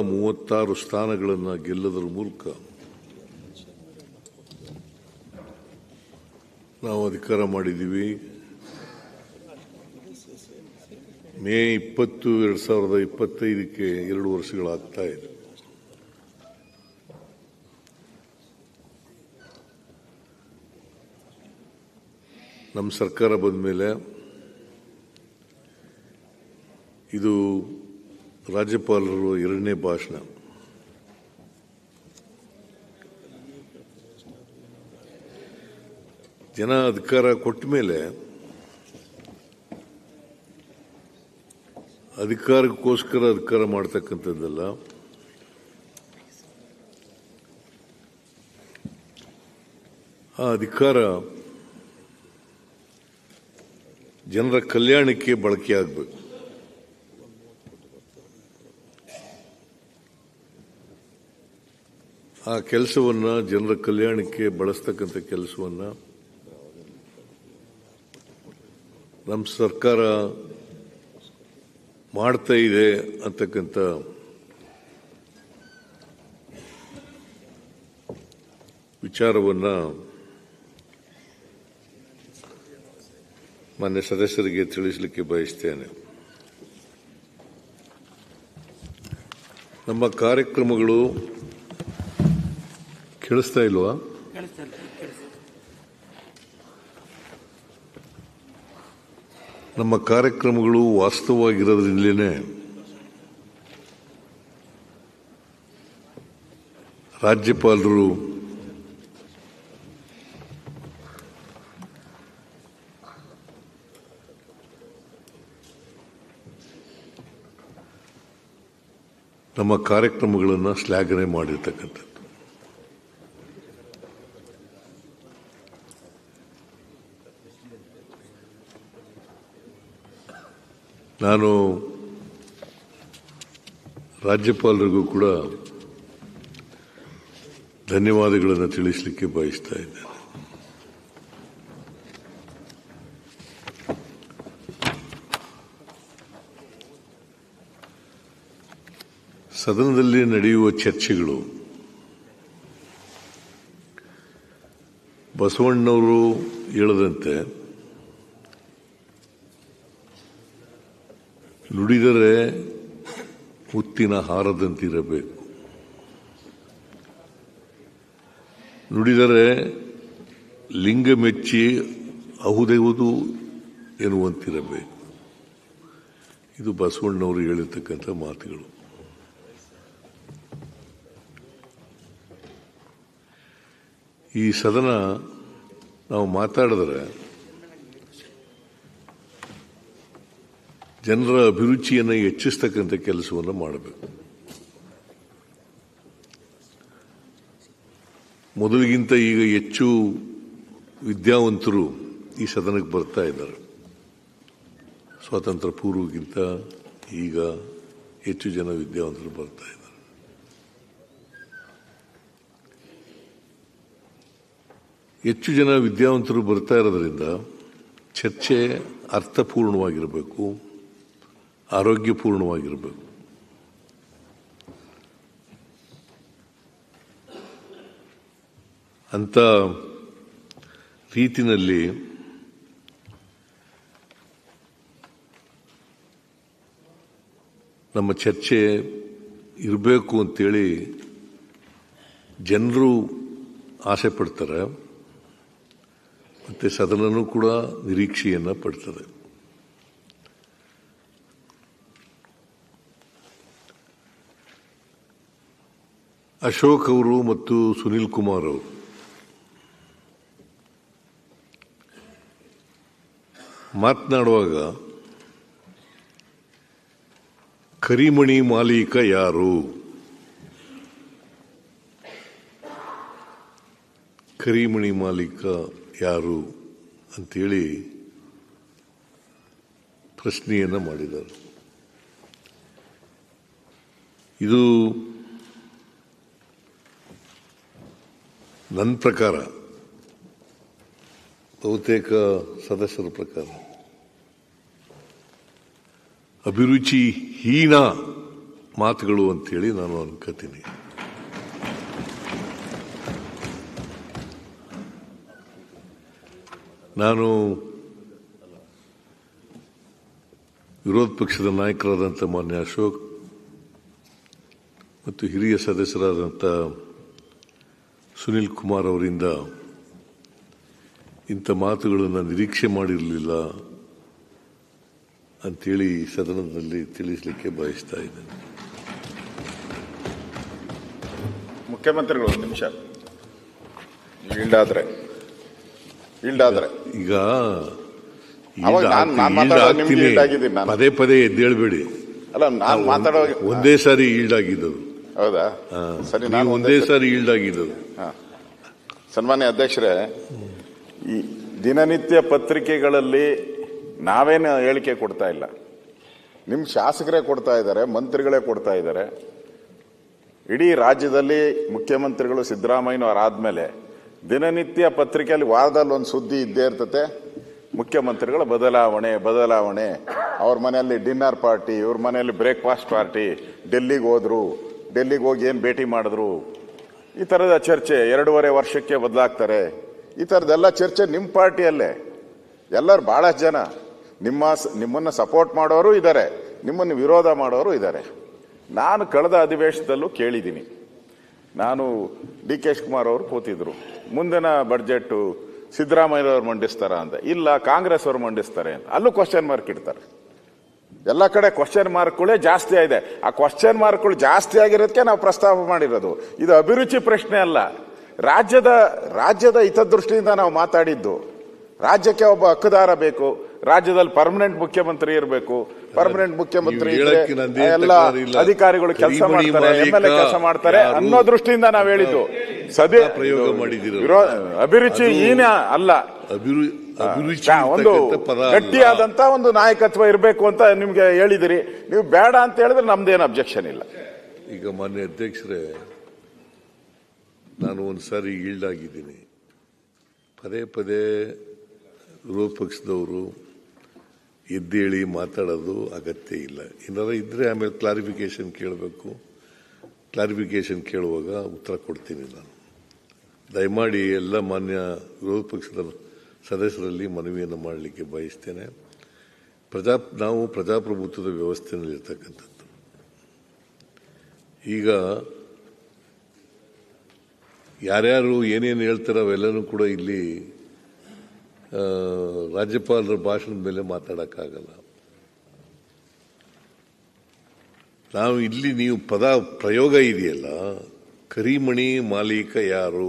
ಮೂವತ್ತಾರು ಸ್ಥಾನಗಳನ್ನು ಗೆಲ್ಲದರ ಮೂಲಕ ನಾವು ಅಧಿಕಾರ ಮಾಡಿದ್ದೀವಿ. ಮೇ ಇಪ್ಪತ್ತು, ಎರಡು ಸಾವಿರದ ಇಪ್ಪತ್ತೈದಕ್ಕೆ ಎರಡು ವರ್ಷಗಳಾಗ್ತಾ ಇದೆ. ನಮ್ಮ ಸರ್ಕಾರ ಬಂದ ಮೇಲೆ ಇದು ರಾಜ್ಯಪಾಲರು ಎರಡನೇ ಭಾಷಣ. ಜನ ಅಧಿಕಾರ ಕೊಟ್ಟ ಮೇಲೆ ಅಧಿಕಾರಕ್ಕೋಸ್ಕರ ಅಧಿಕಾರ ಮಾಡ್ತಕ್ಕಂಥದ್ದಲ್ಲ. ಆ ಅಧಿಕಾರ ಜನರ ಕಲ್ಯಾಣಕ್ಕೆ ಬಳಕೆಯಾಗಬೇಕು. ಆ ಕೆಲಸವನ್ನು ಜನರ ಕಲ್ಯಾಣಕ್ಕೆ ಬಳಸ್ತಕ್ಕಂಥ ಕೆಲಸವನ್ನು ನಮ್ಮ ಸರ್ಕಾರ ಮಾಡ್ತಾ ಇದೆ ಅಂತಕ್ಕಂಥ ವಿಚಾರವನ್ನ ಮಾನ್ಯ ಸದಸ್ಯರಿಗೆ ತಿಳಿಸಲಿಕ್ಕೆ ಬಯಸ್ತೇನೆ. ನಮ್ಮ ಕಾರ್ಯಕ್ರಮಗಳು ಕೇಳಿಸ್ತಾ ಇಲ್ವಾ? ನಮ್ಮ ಕಾರ್ಯಕ್ರಮಗಳು ವಾಸ್ತವವಾಗಿರೋದ್ರಿಂದಲೇ ರಾಜ್ಯಪಾಲರು ನಮ್ಮ ಕಾರ್ಯಕ್ರಮಗಳನ್ನು ಶ್ಲಾಘನೆ ಮಾಡಿರ್ತಕ್ಕಂಥದ್ದು. ನಾನು ರಾಜ್ಯಪಾಲರಿಗೂ ಕೂಡ ಧನ್ಯವಾದಗಳನ್ನು ತಿಳಿಸಲಿಕ್ಕೆ ಬಯಸ್ತಾ ಇದ್ದೇನೆ. ಸದನದಲ್ಲಿ ನಡೆಯುವ ಚರ್ಚೆಗಳು. ಬಸವಣ್ಣವರು ಹೇಳದಂತೆ ನುಡಿದರೆ ಮುತ್ತಿನ ಹಾರದಂತಿರಬೇಕು. ನುಡಿದರೆ ಲಿಂಗ ಮೆಚ್ಚಿ ಅಹುದೆವುದು ಎನ್ನುವಂತಿರಬೇಕು. ಇದು ಬಸವಣ್ಣವರು ಹೇಳಿರ್ತಕ್ಕಂಥ ಮಾತುಗಳು. ಈ ಸದನ ನಾವು ಮಾತಾಡಿದ್ರೆ ಜನರ ಅಭಿರುಚಿಯನ್ನು ಹೆಚ್ಚಿಸ್ತಕ್ಕಂಥ ಕೆಲಸವನ್ನು ಮಾಡಬೇಕು. ಮೊದಲಿಗಿಂತ ಈಗ ಹೆಚ್ಚು ವಿದ್ಯಾವಂತರು ಈ ಸದನಕ್ಕೆ ಬರ್ತಾ ಇದ್ದಾರೆ. ಸ್ವಾತಂತ್ರ್ಯ ಪೂರ್ವಕ್ಕಿಂತ ಈಗ ಹೆಚ್ಚು ಜನ ವಿದ್ಯಾವಂತರು ಬರ್ತಾ ಇದ್ದಾರೆ. ಹೆಚ್ಚು ಜನ ವಿದ್ಯಾವಂತರು ಬರ್ತಾ ಇರೋದ್ರಿಂದ ಚರ್ಚೆ ಅರ್ಥಪೂರ್ಣವಾಗಿರಬೇಕು. ಆರೋಗ್ಯಪೂರ್ಣವಾಗಿರಬೇಕು. ಅಂತ ರೀತಿನಲ್ಲಿ ನಮ್ಮ ಚರ್ಚೆ ಇರಬೇಕು ಅಂತೇಳಿ ಜನರು ಆಸೆ ಪಡ್ತಾರೆ ಮತ್ತು ಸದನನೂ ಕೂಡ ನಿರೀಕ್ಷೆಯನ್ನು ಪಡ್ತದೆ. ಅಶೋಕ್ ಅವರು ಮತ್ತು ಸುನಿಲ್ ಕುಮಾರ್ ಅವರು. ಮಾತನಾಡುವಾಗ, ಕರಿಮಣಿ ಮಾಲೀಕ ಯಾರು? ಕರಿಮಣಿ ಮಾಲೀಕ ಯಾರು? ಅಂತೇಳಿ ಪ್ರಶ್ನೆಯನ್ನು ಮಾಡಿದರು ಇದು ನನ್ನ ಪ್ರಕಾರ, ಬಹುತೇಕ ಸದಸ್ಯರ ಪ್ರಕಾರ, ಅಭಿರುಚಿ ಹೀನ ಮಾತುಗಳು ಅಂತೇಳಿ ನಾನು ಅನ್ಕೋತೀನಿ. ನಾನು ವಿರೋಧ ಪಕ್ಷದ ನಾಯಕರಾದಂಥ ಮಾನ್ಯ ಅಶೋಕ್ ಮತ್ತು ಹಿರಿಯ ಸದಸ್ಯರಾದಂಥ ಸುನಿಲ್ ಕುಮಾರ್ ಅವರಿಂದ ಇಂಥ ಮಾತುಗಳನ್ನು ನಿರೀಕ್ಷೆ ಮಾಡಿರಲಿಲ್ಲ ಅಂತೇಳಿ ಸದನದಲ್ಲಿ ತಿಳಿಸಲಿಕ್ಕೆ ಬಯಸ್ತಾ ಇದ್ದೇನೆ. ಮುಖ್ಯಮಂತ್ರಿಗಳು ಒಂದು ನಿಮಿಷ. ಈಲ್ಡಾದ್ರೆ ಈಲ್ಡಾದ್ರೆ. ಈಗ. ಪದೇ ಪದೇ ಎದ್ದೇಳ್ಬೇಡಿ. ಅಲ್ಲ ನಾನು ಮಾತಾಡೋ ಒಂದೇ ಸಾರಿ ಈಲ್ಡ್ ಆಗಿದ್ದು ಹೌದಾ ಸರಿ ನಾನು ಒಂದೇ ಸಾರಿ ಈಲ್ಡ್ ಆಗಿದ್ದದು ಸನ್ಮಾನ್ಯ ಅಧ್ಯಕ್ಷರೇ, ಈ ದಿನನಿತ್ಯ ಪತ್ರಿಕೆಗಳಲ್ಲಿ ನಾವೇನು ಹೇಳಿಕೆ ಕೊಡ್ತಾ ಇಲ್ಲ. ನಿಮ್ಮ ಶಾಸಕರೇ ಕೊಡ್ತಾ ಇದ್ದಾರೆ, ಮಂತ್ರಿಗಳೇ ಕೊಡ್ತಾ ಇದ್ದಾರೆ. ಇಡೀ ರಾಜ್ಯದಲ್ಲಿ ಮುಖ್ಯಮಂತ್ರಿಗಳು ಸಿದ್ದರಾಮಯ್ಯನವರಾದ್ಮೇಲೆ ದಿನನಿತ್ಯ ಪತ್ರಿಕೆಯಲ್ಲಿ ವಾರದಲ್ಲಿ ಒಂದು ಸುದ್ದಿ ಇದ್ದೇ ಇರ್ತತೆ. ಮುಖ್ಯಮಂತ್ರಿಗಳ ಬದಲಾವಣೆ ಬದಲಾವಣೆ. ಅವ್ರ ಮನೆಯಲ್ಲಿ ಡಿನ್ನರ್ ಪಾರ್ಟಿ, ಇವ್ರ ಮನೆಯಲ್ಲಿ ಬ್ರೇಕ್ಫಾಸ್ಟ್ ಪಾರ್ಟಿ. ಡೆಲ್ಲಿಗೆ ಹೋದರು, ಡೆಲ್ಲಿಗೆ ಹೋಗಿ ಏನು ಭೇಟಿ ಮಾಡಿದ್ರು? ಈ ಥರದ ಚರ್ಚೆ ಎರಡೂವರೆ ವರ್ಷಕ್ಕೆ ಬದಲಾಗ್ತಾರೆ. ಈ ಥರದ್ದೆಲ್ಲ ಚರ್ಚೆ ನಿಮ್ಮ ಪಾರ್ಟಿಯಲ್ಲೇ. ಎಲ್ಲರೂ ಬಹಳಷ್ಟು ಜನ. ನಿಮ್ಮ ನಿಮ್ಮನ್ನು ಸಪೋರ್ಟ್ ಮಾಡೋರು ಇದ್ದಾರೆ ನಿಮ್ಮನ್ನು ವಿರೋಧ ಮಾಡೋರು ಇದ್ದಾರೆ ನಾನು ಕಳೆದ ಅಧಿವೇಶನದಲ್ಲೂ ಕೇಳಿದ್ದೀನಿ. ನಾನು ಡಿ ಕೆ ಶಿವಕುಮಾರ್ ಅವರು ಕೂತಿದ್ರು. ಮುಂದಿನ ಬಡ್ಜೆಟ್ಟು ಸಿದ್ದರಾಮಯ್ಯವ್ರು ಮಂಡಿಸ್ತಾರ ಅಂತ. ಇಲ್ಲ ಕಾಂಗ್ರೆಸ್ ಅವರು ಮಂಡಿಸ್ತಾರೆ ಅಂತ. ಅಲ್ಲೂ ಕ್ವಶನ್ ಮಾರ್ಕ್ ಇಡ್ತಾರೆ. ಎಲ್ಲ ಕಡೆ ಕ್ವಶನ್ ಮಾರ್ಕ್ಗಳೇ ಜಾಸ್ತಿ ಆಗಿದೆ. ಆ ಕ್ವಶನ್ ಮಾರ್ಕ್ಗಳು ಜಾಸ್ತಿ ಆಗಿರೋದಕ್ಕೆ ನಾವು ಪ್ರಸ್ತಾಪ ಮಾಡಿರೋದು. ಇದು ಅಭಿರುಚಿ ಪ್ರಶ್ನೆ ಅಲ್ಲ. ರಾಜ್ಯದ ರಾಜ್ಯದ ಹಿತದೃಷ್ಟಿಯಿಂದ ನಾವು ಮಾತಾಡಿದ್ದು. ರಾಜ್ಯಕ್ಕೆ ಒಬ್ಬ ಹಕ್ಕುದಾರ ಬೇಕು. ರಾಜ್ಯದಲ್ಲಿ ಪರ್ಮನೆಂಟ್ ಮುಖ್ಯಮಂತ್ರಿ ಇರಬೇಕು. ಪರ್ಮನೆಂಟ್ ಮುಖ್ಯಮಂತ್ರಿ ಎಲ್ಲ ಅಧಿಕಾರಿಗಳು ಕೆಲಸ ಮಾಡ್ತಾರೆ ಎಂ ಎಲ್ ಎ ಕೆಲಸ ಮಾಡ್ತಾರೆ ಅನ್ನೋ ದೃಷ್ಟಿಯಿಂದ ನಾವು ಹೇಳಿದ್ದು. ಸದೇ ಪ್ರಯೋಗ ಮಾಡಿದಿರೋ ಅಭಿರುಚಿ ಏನೇ ಅಲ್ಲ. ಒಂದು. ಗಟ್ಟಿಯಾದಂತ ಒಂದು ನಾಯಕತ್ವ ಇರಬೇಕು ಅಂತ ನಿಮ್ಗೆ ಹೇಳಿದಿರಿ. ನೀವು ಬೇಡ ಅಂತ ಹೇಳಿದ್ರೆ ನಮ್ದೇನು ಅಬ್ಜೆಕ್ಷನ್ ಇಲ್ಲ. ಈಗ ಮಾನ್ಯ ಅಧ್ಯಕ್ಷರೇ ನಾನು ಒಂದ್ಸಾರಿ ಈಲ್ಡ್ ಆಗಿದ್ದೀನಿ. ಪದೇ ಪದೇ ವಿರೋಧ ಪಕ್ಷದವರು ಎದ್ದೇಳಿ ಮಾತಾಡೋದು ಅಗತ್ಯ ಇಲ್ಲ. ಏನಾರ ಇದ್ರೆ ಆಮೇಲೆ ಕ್ಲಾರಿಫಿಕೇಶನ್ ಕೇಳಬೇಕು. ಕ್ಲಾರಿಫಿಕೇಶನ್ ಕೇಳುವಾಗ ಉತ್ತರ ಕೊಡ್ತೀನಿ ನಾನು. ದಯಮಾಡಿ ಎಲ್ಲ ಮಾನ್ಯ ವಿರೋಧ ಪಕ್ಷದ ಸದಸ್ಯರಲ್ಲಿ ಮನವಿಯನ್ನು ಮಾಡಲಿಕ್ಕೆ ಬಯಸ್ತೇನೆ. ಪ್ರಜಾ, ನಾವು ಪ್ರಜಾಪ್ರಭುತ್ವದ ವ್ಯವಸ್ಥೆಯಲ್ಲಿ ಇರ್ತಕ್ಕಂಥದ್ದು ಈಗ ಯಾರ್ಯಾರು ಏನೇನು ಹೇಳ್ತಾರೋ ಅವೆಲ್ಲನೂ ಕೂಡ ಇಲ್ಲಿ ರಾಜ್ಯಪಾಲರ ಭಾಷಣದ ಮೇಲೆ ಮಾತಾಡೋಕ್ಕಾಗಲ್ಲ. ನಾವು ಇಲ್ಲಿ ನೀವು ಪದ ಪ್ರಯೋಗ ಇದೆಯಲ್ಲ, ಕರಿಮಣಿ ಮಾಲೀಕ ಯಾರು?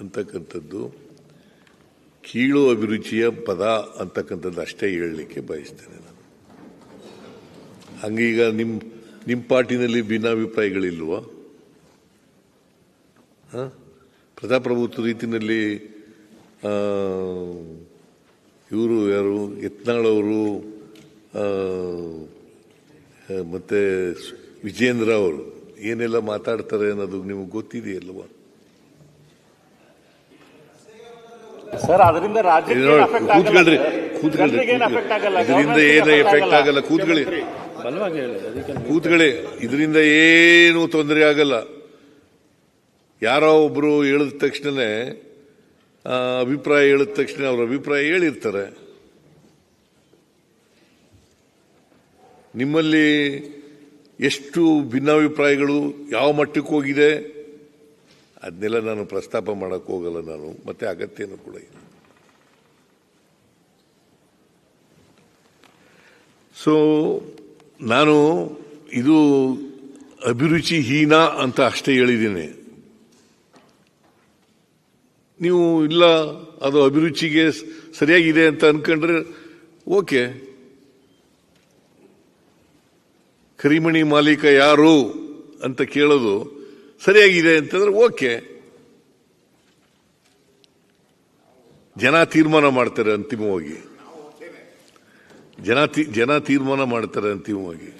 ಅಂತಕ್ಕಂಥದ್ದು ಕೀಳು ಅಭಿರುಚಿಯ ಪದ ಅಂತಕ್ಕಂಥದ್ದು ಅಷ್ಟೇ ಹೇಳಲಿಕ್ಕೆ ಬಯಸ್ತೇನೆ ನಾನು. ಹಂಗೀಗ ನಿಮ್ಮ ನಿಮ್ಮ ಪಾರ್ಟಿನಲ್ಲಿ ಭಿನ್ನಾಭಿಪ್ರಾಯಗಳಿಲ್ವ? ಪ್ರಜಾಪ್ರಭುತ್ವ ರೀತಿಯಲ್ಲಿ ಇವರು ಯಾರು? ಯತ್ನಾಳವರು ಮತ್ತೆ ವಿಜೇಂದ್ರ ಅವರು, ಏನೆಲ್ಲ ಮಾತಾಡ್ತಾರೆ ಅನ್ನೋದು ನಿಮಗೆ ಗೊತ್ತಿದೆಯಲ್ವಾ? ಸರ್ ಅದರಿಂದ ಕೂತ್ಕೊಳ್ರಿ ಆಗಲ್ಲ. ಕೂತ್ಕೊಳ್ರಿ. ಇದರಿಂದ ಏನು ಎಫೆಕ್ಟ್ ಆಗಲ್ಲ? ಕೂತ್ಕೊಳ್ಳಿ ಬಲವಾಗಿ ಹೇಳಿ ಅದಕ್ಕೆ ಕೂತ್ಕೊಳ್ಳಿ ಇದರಿಂದ ಏನು ತೊಂದರೆ ಆಗಲ್ಲ. ಯಾರೋ ಒಬ್ರು ಹೇಳಿದ ತಕ್ಷಣನೇ ಆ, ಅಭಿಪ್ರಾಯ ಹೇಳಿದ ತಕ್ಷಣ ಅವ್ರ ಅಭಿಪ್ರಾಯ ಹೇಳಿರ್ತಾರೆ. ನಿಮ್ಮಲ್ಲಿ ಎಷ್ಟು ಭಿನ್ನಾಭಿಪ್ರಾಯಗಳು ಯಾವ ಮಟ್ಟಕ್ಕೆ ಹೋಗಿದೆ? ಅದನ್ನೆಲ್ಲ ನಾನು ಪ್ರಸ್ತಾಪ ಮಾಡೋಕ್ಕೆ ಹೋಗಲ್ಲ ನಾನು, ಮತ್ತೆ ಅಗತ್ಯನೂ ಕೂಡ ಇಲ್ಲ. ಸೊ ನಾನು ಇದು ಅಭಿರುಚಿಹೀನ ಅಂತ ಅಷ್ಟೇ ಹೇಳಿದ್ದೀನಿ. ನೀವು ಇಲ್ಲ, ಅದು ಅಭಿರುಚಿಗೆ ಸರಿಯಾಗಿದೆ ಅಂತ ಅನ್ಕೊಂಡ್ರೆ ಓಕೆ. ಕರಿಮಣಿ ಮಾಲೀಕ ಯಾರು ಅಂತ ಕೇಳೋದು ಸರಿಯಾಗಿದೆ ಅಂತಂದ್ರೆ ಓಕೆ. ಜನ ತೀರ್ಮಾನ ಮಾಡ್ತಾರೆ ಅಂತಿಮವಾಗಿ. ಜನ ತೀರ್ಮಾನ ಮಾಡ್ತಾರೆ ಅಂತಿಮವಾಗಿ.